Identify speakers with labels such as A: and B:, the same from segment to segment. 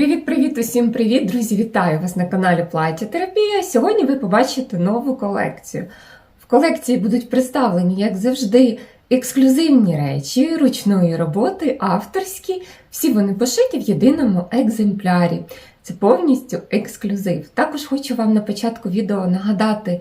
A: Привіт-привіт, усім привіт, друзі! Вітаю вас на каналі Плаття Терапія. Сьогодні ви побачите нову колекцію. В колекції будуть представлені, як завжди, ексклюзивні речі ручної роботи, авторські. Всі вони пошиті в єдиному екземплярі. Це повністю ексклюзив. Також хочу вам на початку відео нагадати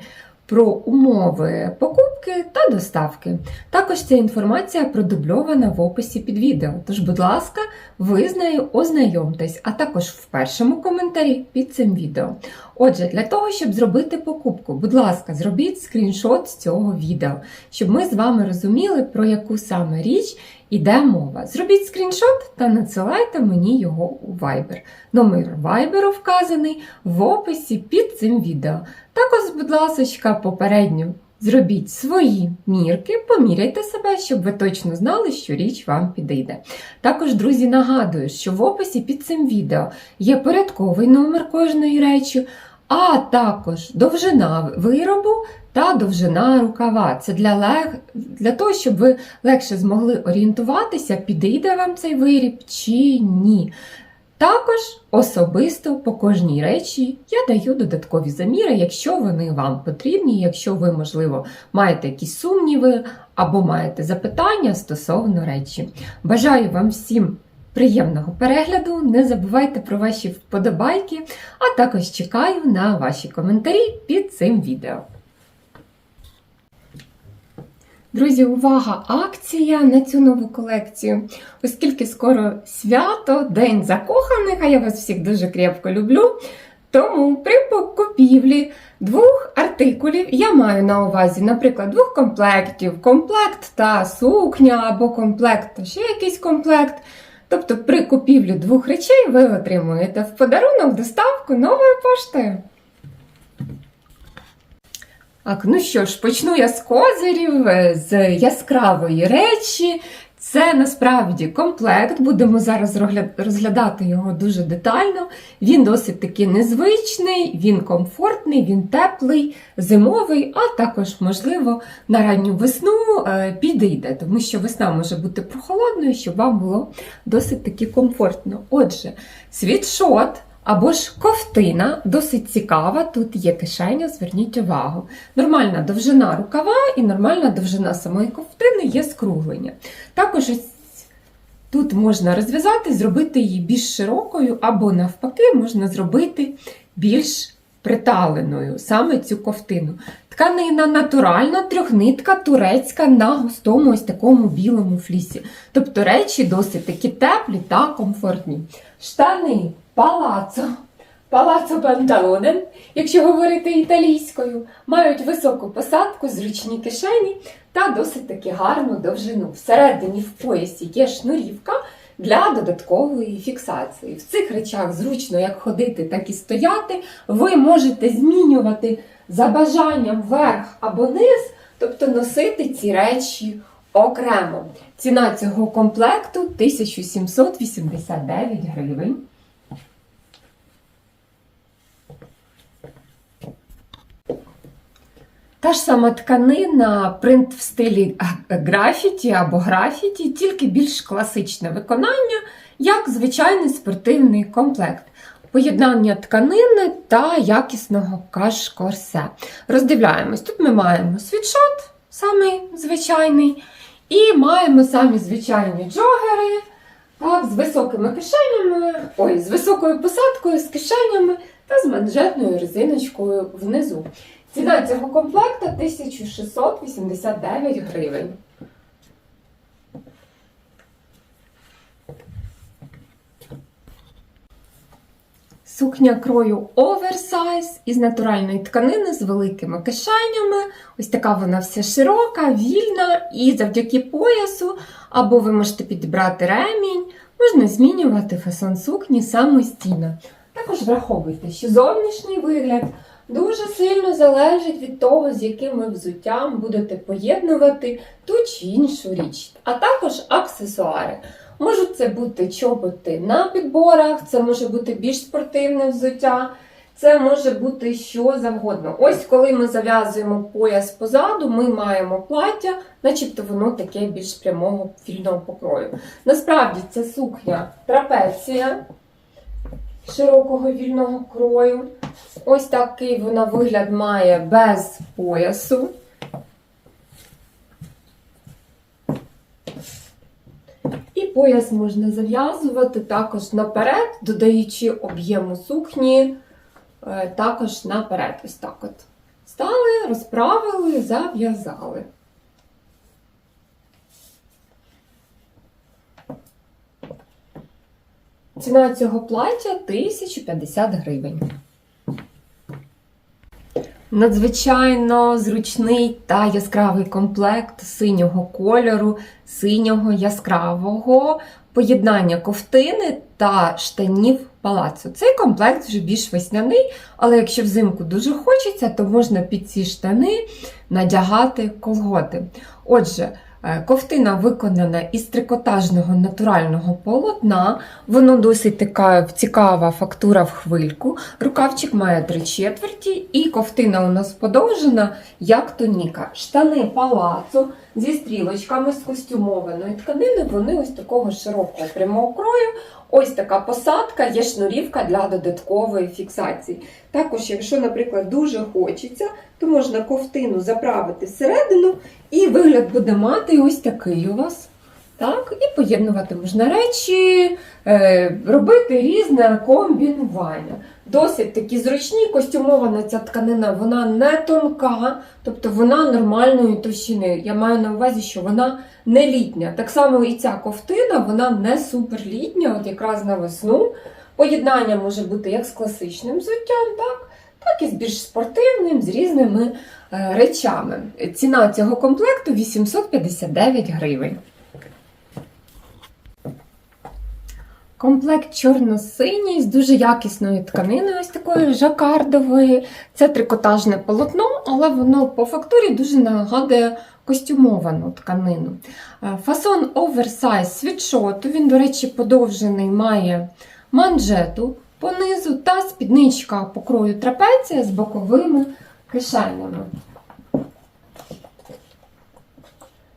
A: про умови покупки та доставки. Також ця інформація продубльована в описі під відео. Тож, будь ласка, ви з нею ознайомтесь, а також в першому коментарі під цим відео. Отже, для того, щоб зробити покупку, будь ласка, зробіть скріншот з цього відео, щоб ми з вами розуміли, про яку саме річ іде мова. Зробіть скріншот та надсилайте мені його у Viber. Номер Viber вказаний в описі під цим відео. Також, будь ласка, попередньо зробіть свої мірки, поміряйте себе, щоб ви точно знали, що річ вам підійде. Також, друзі, нагадую, що в описі під цим відео є порядковий номер кожної речі, а також довжина виробу та довжина рукава. Це для, лег... для того, щоб ви легше змогли орієнтуватися, підійде вам цей виріб чи ні. Також особисто по кожній речі я даю додаткові заміри, якщо вони вам потрібні, якщо ви, можливо, маєте якісь сумніви або маєте запитання стосовно речі. Бажаю вам всім приємного перегляду, не забувайте про ваші вподобайки, а також чекаю на ваші коментарі під цим відео. Друзі, увага! Акція на цю нову колекцію. Оскільки скоро свято, День закоханих, а я вас всіх дуже крепко люблю. Тому при купівлі двох артикулів я маю на увазі, наприклад, двох комплектів, комплект та сукня або комплект та ще якийсь комплект. Тобто при купівлі двох речей ви отримуєте в подарунок доставку нової поштою. Так, ну що ж, почну я з козирів, з яскравої речі. Це насправді комплект, будемо зараз розглядати його дуже детально. Він досить таки незвичний, він комфортний, він теплий, зимовий, а також, можливо, на ранню весну е, підійде, тому що весна може бути прохолодною, щоб вам було досить таки комфортно. Отже, світшот. Або ж ковтина, досить цікава, тут є кишеня, зверніть увагу. Нормальна довжина рукава і нормальна довжина самої ковтини є скруглення. Також тут можна розв'язати, зробити її більш широкою, або, навпаки, можна зробити більш приталеною саме цю ковтину. Тканина натуральна, трьохнитка, турецька на густому ось такому білому флісі. Тобто речі досить такі теплі та комфортні. Штани палацо. Палацо панталоне, якщо говорити італійською, мають високу посадку, зручні кишені та досить таки гарну довжину. Всередині в поясі є шнурівка для додаткової фіксації. В цих речах зручно як ходити, так і стояти. Ви можете змінювати за бажанням верх або низ, тобто носити ці речі окремо. Ціна цього комплекту 1789 гривень. Та ж сама тканина, принт в стилі графіті або графіті, тільки більш класичне виконання, як звичайний спортивний комплект. Поєднання тканини та якісного каш-корсе. Роздивляємось, тут ми маємо світшот, самий звичайний, і маємо самі звичайні джогери так, з високими кишенями, ой, з високою посадкою, з кишенями та з манжетною резиночкою внизу. Ціна цього комплекту 1689 гривень. Сукня крою оверсайз із натуральної тканини з великими кишенями. Ось така вона вся широка, вільна, і завдяки поясу, або ви можете підібрати ремінь, можна змінювати фасон сукні самостійно. Також враховуйте, що зовнішній вигляд дуже сильно залежить від того, з яким ви взуттям будете поєднувати ту чи іншу річ, а також аксесуари. Можуть це бути чоботи на підборах, це може бути більш спортивне взуття, це може бути що завгодно. Ось коли ми зав'язуємо пояс позаду, ми маємо плаття, начебто воно таке більш прямого вільного покрою. Насправді це сукня трапеція. Широкого вільного крою. Ось такий вона вигляд має без поясу. І пояс можна зав'язувати також наперед, додаючи об'єму сукні, е, також наперед. Ось так от. Стали, розправили, зав'язали. Ціна цього плаття 1050 гривень. Надзвичайно зручний та яскравий комплект синього кольору, синього яскравого поєднання ковтини та штанів палацу. Цей комплект вже більш весняний, але якщо взимку дуже хочеться, то можна під ці штани надягати колготи. Отже, ковтина виконана із трикотажного натурального полотна, воно досить така цікава фактура в хвильку. Рукавчик має три четверті, і ковтина у нас подовжена, як тоніка. Штани палацу зі стрілочками з костюмованої тканини, вони ось такого широкого прямого крою. Ось така посадка, є шнурівка для додаткової фіксації. Також, якщо, наприклад, дуже хочеться, то можна ковтину заправити всередину, і вигляд буде мати ось такий у вас. Так, і поєднувати можна речі, е, робити різне комбінування. Досить такі зручні, костюмована ця тканина, вона не тонка, тобто вона нормальної товщини. Я маю на увазі, що вона не літня. Так само і ця ковтина, вона не суперлітня, от якраз на весну. Поєднання може бути як з класичним взуттям, так, так і з більш спортивним, з різними е, речами. Ціна цього комплекту 859 гривень. Комплект чорно-синій з дуже якісною тканиною, ось такої жакардової. Це трикотажне полотно, але воно по фактурі дуже нагадує костюмовану тканину. Е, Фасон оверсайз світшоту. Він, до речі, подовжений має манжету понизу та спідничка по крою трапеція з боковими кишенями.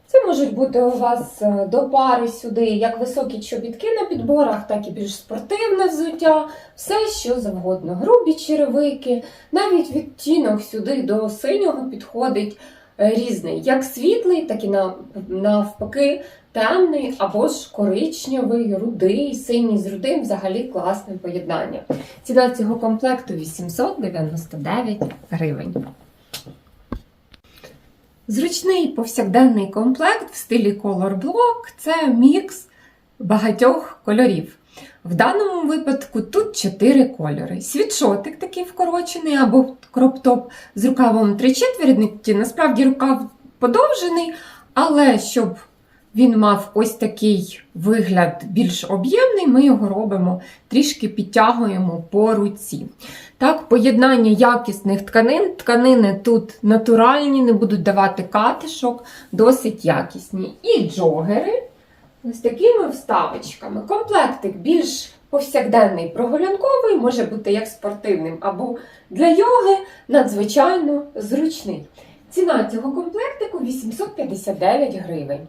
A: Це можуть бути у вас е, до пари сюди як високі чобітки на підборах, так і більш спортивне взуття, все що завгодно. Грубі черевики, навіть відтінок сюди до синього підходить е, різний, як світлий, так і навпаки темний або ж коричневий, рудий, синій з рудим взагалі класне поєднання. Ціна цього комплекту 899 гривень. Зручний повсякденний комплект в стилі Color Block – це мікс багатьох кольорів. В даному випадку тут чотири кольори. Світшотик такий вкорочений або кроп-топ з рукавом три четверті. Насправді рукав подовжений, але щоб він мав ось такий вигляд більш об'ємний, ми його робимо, трішки підтягуємо по руці. Так, поєднання якісних тканин. Тканини тут натуральні, не будуть давати катишок, досить якісні. І джогери з такими вставочками. Комплектик більш повсякденний прогулянковий, може бути як спортивним або для йоги, надзвичайно зручний. Ціна цього комплектику 859 гривень.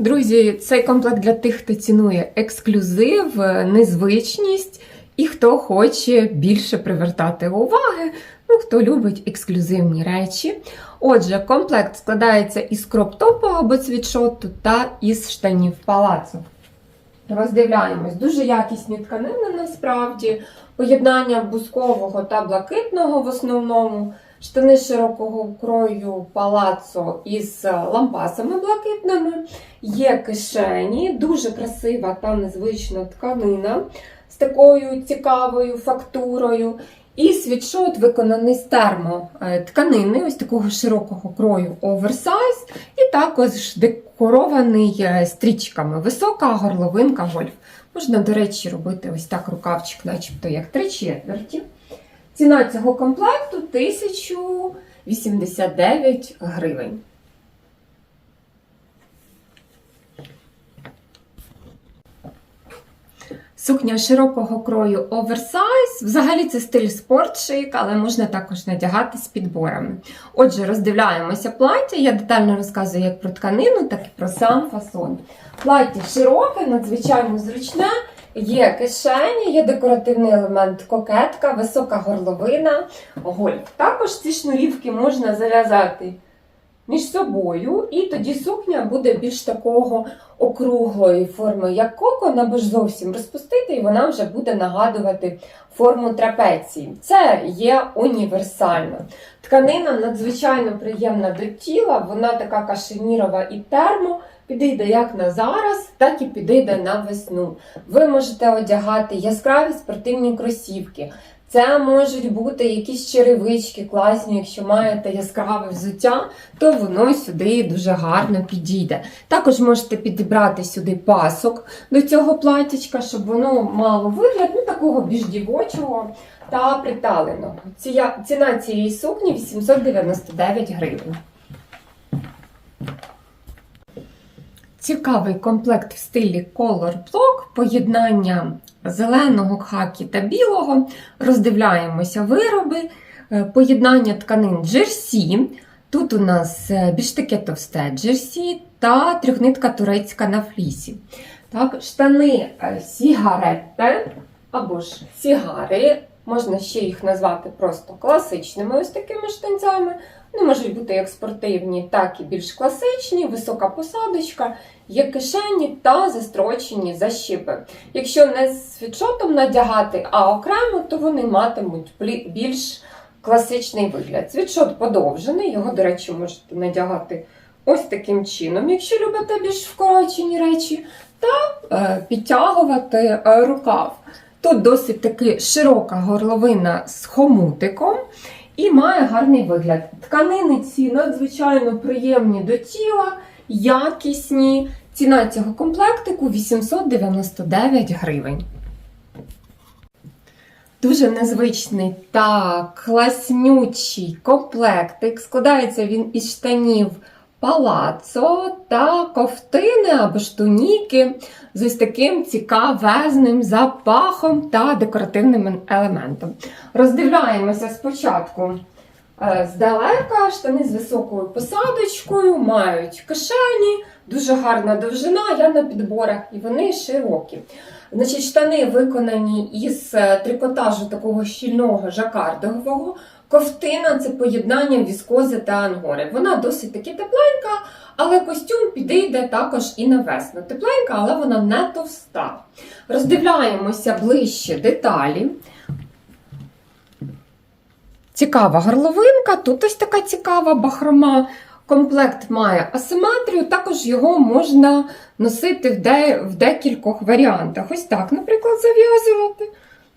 A: Друзі, цей комплект для тих, хто цінує ексклюзив, незвичність і хто хоче більше привертати уваги, ну, хто любить ексклюзивні речі. Отже, комплект складається із кроп-топу або світшоту та із штанів палацу. Роздивляємось, дуже якісні тканини насправді, поєднання бузкового та блакитного в основному. Штани широкого крою палацо із лампасами блакитними, є кишені, дуже красива та незвична тканина з такою цікавою фактурою. І світшот виконаний з термотканини, ось такого широкого крою оверсайз, і також декорований е, стрічками. Висока горловинка гольф. Можна, до речі, робити ось так рукавчик, начебто як три четверті. Ціна цього комплекту 1089 гривень. Сукня широкого крою оверсайз. Взагалі це стиль спортшик, але можна також надягати з підборами. Отже, роздивляємося плаття. Я детально розказую як про тканину, так і про сам фасон. Плаття широке, надзвичайно зручне. Є кишені, є декоративний елемент кокетка, висока горловина, гольф. Також ці шнурівки можна зав'язати між собою, і тоді сукня буде більш такого округлої форми, як кокон, або ж зовсім розпустити, і вона вже буде нагадувати форму трапеції. Це є універсально. Тканина надзвичайно приємна до тіла, вона така кашемірова і термо. Підійде як на зараз, так і підійде на весну. Ви можете одягати яскраві спортивні кросівки. Це можуть бути якісь черевички класні, якщо маєте яскраве взуття, то воно сюди дуже гарно підійде. Також можете підібрати сюди пасок до цього платічка, щоб воно мало вигляд ну, такого більш дівочого та приталеного. Ціна цієї сукні 899 гривень. Цікавий комплект в стилі Color Block, поєднання зеленого хакі та білого. Роздивляємося вироби, е, поєднання тканин джерсі. Тут у нас е, більш таке товсте джерсі та трьохнитка турецька на флісі. Так, штани е, сігаретте або ж сігари. Можна ще їх назвати просто класичними ось такими штанцями. Вони можуть бути як спортивні, так і більш класичні, висока посадочка, є кишені та застрочені защіпи. Якщо не з світшотом надягати, а окремо, то вони матимуть більш класичний вигляд. Світшот подовжений, його, до речі, можете надягати ось таким чином, якщо любите більш вкорочені речі, та е, підтягувати е, рукав. Тут досить таки широка горловина з хомутиком і має гарний вигляд. Тканини ці надзвичайно приємні до тіла, якісні. Ціна цього комплектику 899 гривень. Дуже незвичний та класнючий комплектик. Складається він із штанів палацо та ковтини або ж туніки з ось таким цікавезним запахом та декоративним елементом. Роздивляємося спочатку е, здалека, штани з високою посадочкою, мають кишені, дуже гарна довжина, я на підборах, і вони широкі. Значить, штани виконані із е, трикотажу такого щільного жакардового. Ковтина це поєднання віскози та ангори. Вона досить таки тепленька, але костюм підійде також і на весну. Тепленька, але вона не товста. Роздивляємося ближче деталі. Цікава горловинка, тут ось така цікава бахрома. Комплект має асиметрію, також його можна носити в, де, в декількох варіантах. Ось так, наприклад, зав'язувати.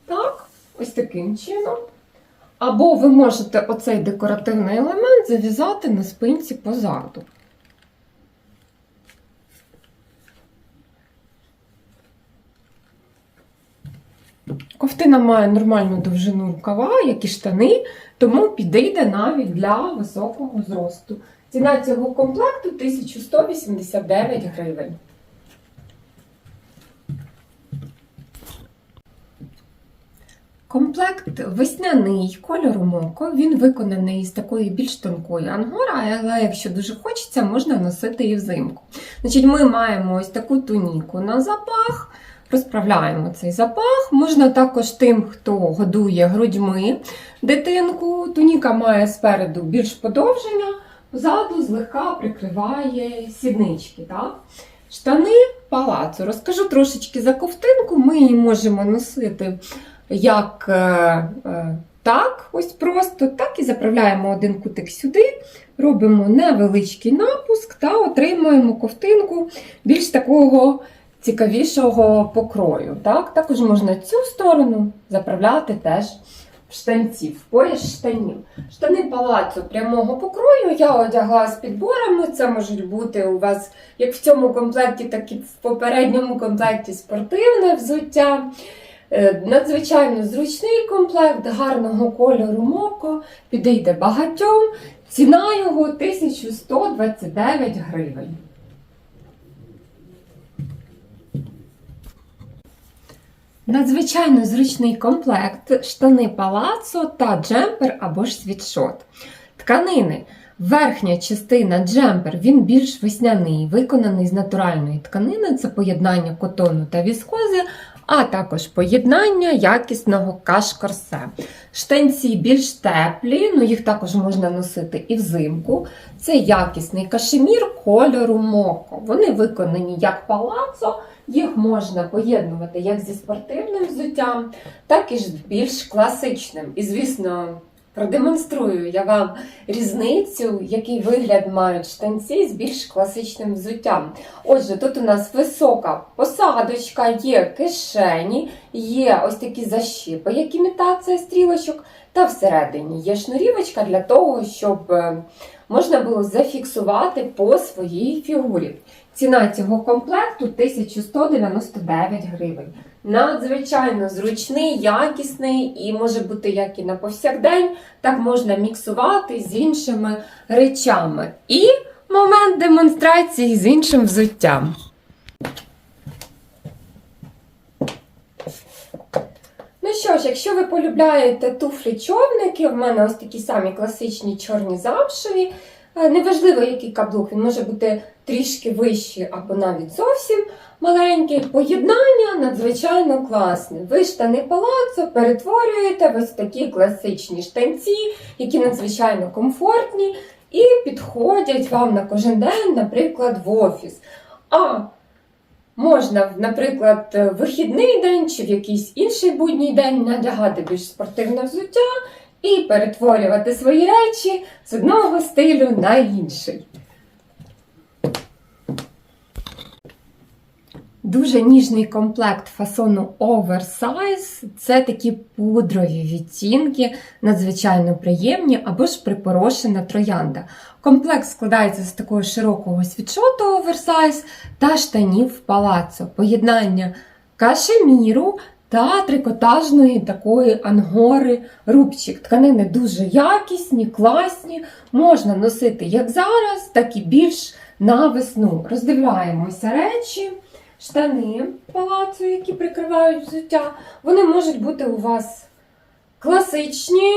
A: Так, ось таким чином. Або ви можете оцей декоративний елемент зав'язати на спинці позаду. Ковтина має нормальну довжину рукава, як і штани, тому підійде навіть для високого зросту. Ціна цього комплекту 1189 гривень. Комплект весняний кольору моко. Він виконаний з такої більш тонкої ангори, але якщо дуже хочеться, можна носити і взимку. Значить, Ми маємо ось таку туніку на запах. Розправляємо цей запах. Можна також тим, хто годує грудьми дитинку. Туніка має спереду більш подовження, позаду злегка прикриває сіднички. Так? Штани палацу. Розкажу трошечки за ковтинку. Ми її можемо носити як е, е, так, ось просто, так і заправляємо один кутик сюди, робимо невеличкий напуск та отримуємо ковтинку більш такого цікавішого покрою. Так? Також можна цю сторону заправляти теж в штанці, в пояс штанів. Штани палацу прямого покрою я одягла з підборами. Це можуть бути у вас як в цьому комплекті, так і в попередньому комплекті спортивне взуття. Е, Надзвичайно зручний комплект гарного кольору моко, підійде багатьом. Ціна його 1129 гривень. Надзвичайно зручний комплект, штани палацо та джемпер або ж світшот. Тканини. Верхня частина джемпер, він більш весняний, виконаний з натуральної тканини, це поєднання котону та віскози, а також поєднання якісного каш-корсе. Штанці більш теплі, ну їх також можна носити і взимку. Це якісний кашемір кольору моко. Вони виконані як палацо, їх можна поєднувати як зі спортивним взуттям, так і з більш класичним. І, звісно, продемонструю я вам різницю, який вигляд мають штанці з більш класичним взуттям. Отже, тут у нас висока посадочка, є кишені, є ось такі защіпи, як імітація стрілочок, та всередині є шнурівочка для того, щоб е, можна було зафіксувати по своїй фігурі. Ціна цього комплекту 1199 гривень. Надзвичайно зручний, якісний і може бути як і на повсякдень, так можна міксувати з іншими речами. І момент демонстрації з іншим взуттям. Ну що ж, якщо ви полюбляєте туфлі човники, в мене ось такі самі класичні чорні замшеві. Е, Неважливо, який каблук, він може бути трішки вищий або навіть зовсім маленький. Поєднання надзвичайно класне. Ви штани палацо перетворюєте в ось такі класичні штанці, які надзвичайно комфортні і підходять вам на кожен день, наприклад, в офіс. А Можна, наприклад, вихідний день чи в якийсь інший будній день надягати більш спортивне взуття і перетворювати свої речі з одного стилю на інший. Дуже ніжний комплект фасону Oversize. Це такі пудрові відтінки, надзвичайно приємні або ж припорошена троянда. Комплект складається з такого широкого світшоту Oversize та штанів палацо. Поєднання кашеміру та трикотажної такої ангори рубчик. Тканини дуже якісні, класні, можна носити як зараз, так і більш на весну. Роздивляємося речі. Штани палацу, які прикривають взуття, вони можуть бути у вас класичні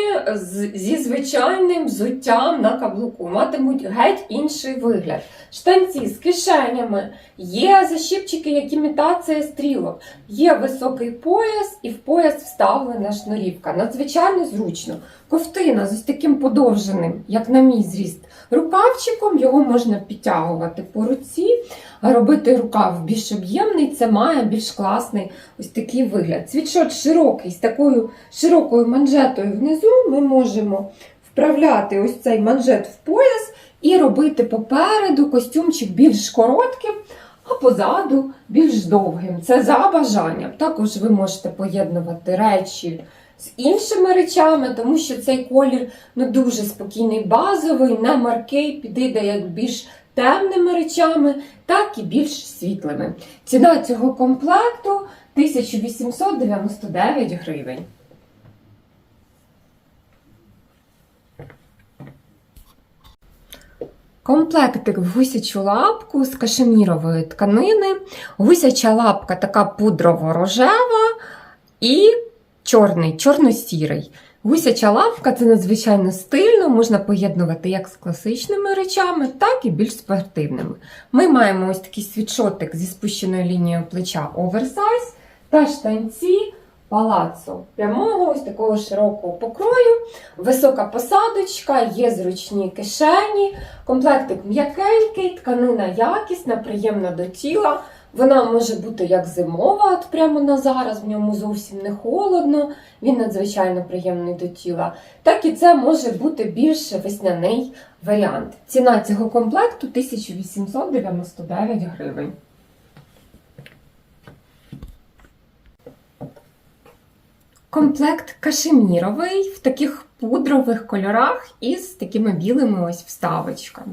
A: зі звичайним взуттям на каблуку, матимуть геть інший вигляд. Штанці з кишенями, є защіпчики, як імітація стрілок, є високий пояс і в пояс вставлена шнурівка. Надзвичайно зручно. Ковтина з ось таким подовженим, як на мій зріст, рукавчиком його можна підтягувати по руці, робити рукав більш об'ємний, це має більш класний ось такий вигляд. Світшот широкий, з такою широкою манжетою внизу ми можемо вправляти ось цей манжет в пояс і робити попереду костюмчик більш коротким, а позаду більш довгим. Це за бажанням. Також ви можете поєднувати речі з іншими речами, тому що цей колір ну, дуже спокійний, базовий, не маркий, підійде як більш темними речами, так і більш світлими. Ціна цього комплекту 1899 гривень. Комплектик в гусячу лапку з кашемірової тканини. Гусяча лапка така пудрово-рожева і чорний, чорно-сірий. Гусяча лапка це надзвичайно стильно, можна поєднувати як з класичними речами, так і більш спортивними. Ми маємо ось такий світшотик зі спущеною лінією плеча оверсайз та штанці палацо прямого, ось такого широкого покрою, висока посадочка, є зручні кишені, комплектик м'якенький, тканина якісна, приємна до тіла. Вона може бути як зимова, от прямо на зараз, в ньому зовсім не холодно, він надзвичайно приємний до тіла. Так і це може бути більш весняний варіант. Ціна цього комплекту 1899 гривень. Комплект кашеміровий в таких пудрових кольорах із такими білими ось вставочками.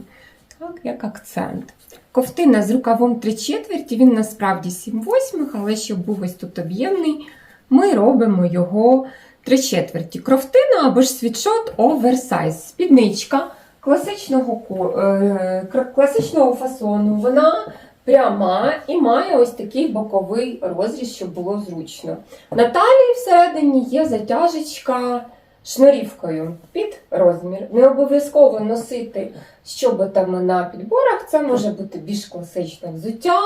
A: Так, як акцент. Ковтина з рукавом 3 четверті, він насправді 7 восьмих, але щоб був ось тут об'ємний, ми робимо його 3 четверті. Кровтина або ж світшот оверсайз. Спідничка класичного, е, класичного фасону. Вона пряма і має ось такий боковий розріз, щоб було зручно. На талії всередині є затяжечка шнурівкою під розмір. Не обов'язково носити з чоботами на підборах, це може бути більш класичне взуття,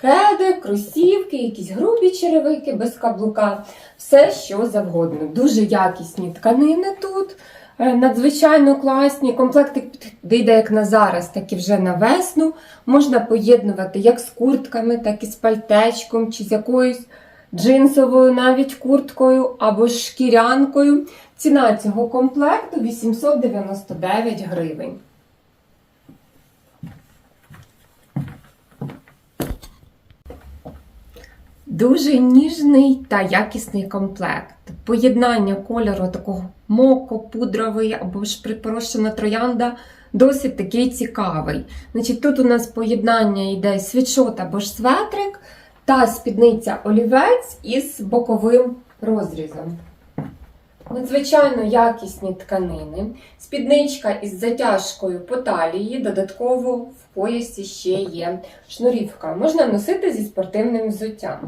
A: кеди, кросівки, якісь грубі черевики без каблука, все що завгодно. Дуже якісні тканини тут. е, Надзвичайно класні. Комплектик підійде як на зараз, так і вже на весну. Можна поєднувати як з куртками, так і з пальтечком, чи з якоюсь джинсовою навіть курткою або шкірянкою. Ціна цього комплекту 899 гривень. Дуже ніжний та якісний комплект. Поєднання кольору такого моко-пудровий або ж припорошена троянда досить такий цікавий. Значить, тут у нас поєднання йде світшот або ж светрик та спідниця олівець із боковим розрізом. Надзвичайно якісні тканини. Спідничка із затяжкою по талії, додатково в поясі ще є шнурівка. Можна носити зі спортивним взуттям.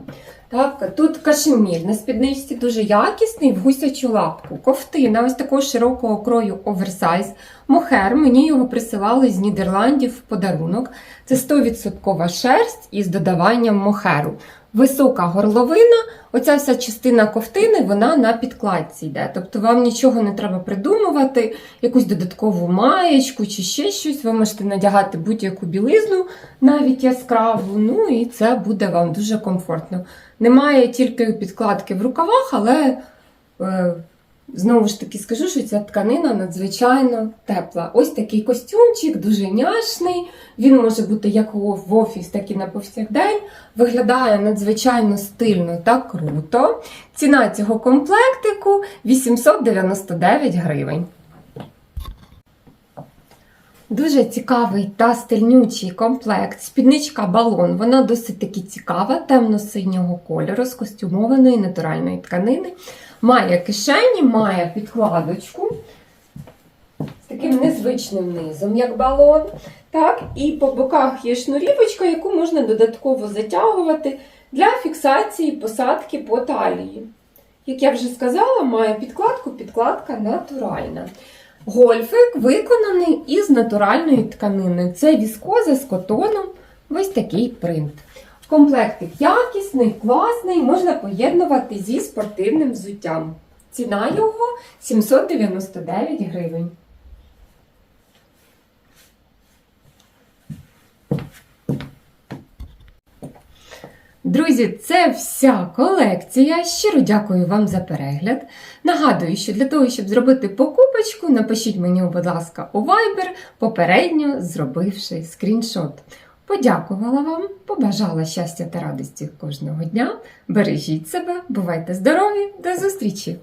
A: Так, тут кашемір на спідничці дуже якісний в гусячу лапку. Ковтина ось такого широкого крою оверсайз. Мохер, мені його присилали з Нідерландів в подарунок. Це 100% шерсть із додаванням мохеру. Висока горловина, оця вся частина ковтини, вона на підкладці йде. Тобто вам нічого не треба придумувати, якусь додаткову маєчку чи ще щось. Ви можете надягати будь-яку білизну, навіть яскраву. Ну і це буде вам дуже комфортно. Немає тільки підкладки в рукавах, але е, знову ж таки скажу, що ця тканина надзвичайно тепла. Ось такий костюмчик, дуже няшний. Він може бути як в офіс, так і на повсякдень. Виглядає надзвичайно стильно та круто. Ціна цього комплектику 899 гривень. Дуже цікавий та стильнючий комплект. Спідничка балон. Вона досить таки цікава, темно-синього кольору, з костюмованої натуральної тканини. Має кишені, має підкладочку з таким незвичним низом, як балон. Так, І по боках є шнурівочка, яку можна додатково затягувати для фіксації посадки по талії. Як я вже сказала, має підкладку, підкладка натуральна. Гольфик виконаний із натуральної тканини. Це віскоза з котоном. Ось такий принт. Комплектик якісний, класний, можна поєднувати зі спортивним взуттям. Ціна його 799 гривень. Друзі, це вся колекція. Щиро дякую вам за перегляд. Нагадую, що для того, щоб зробити покупочку, напишіть мені, будь ласка, у Viber, попередньо зробивши скріншот. Подякувала вам, побажала щастя та радості кожного дня. Бережіть себе, бувайте здорові, до зустрічі!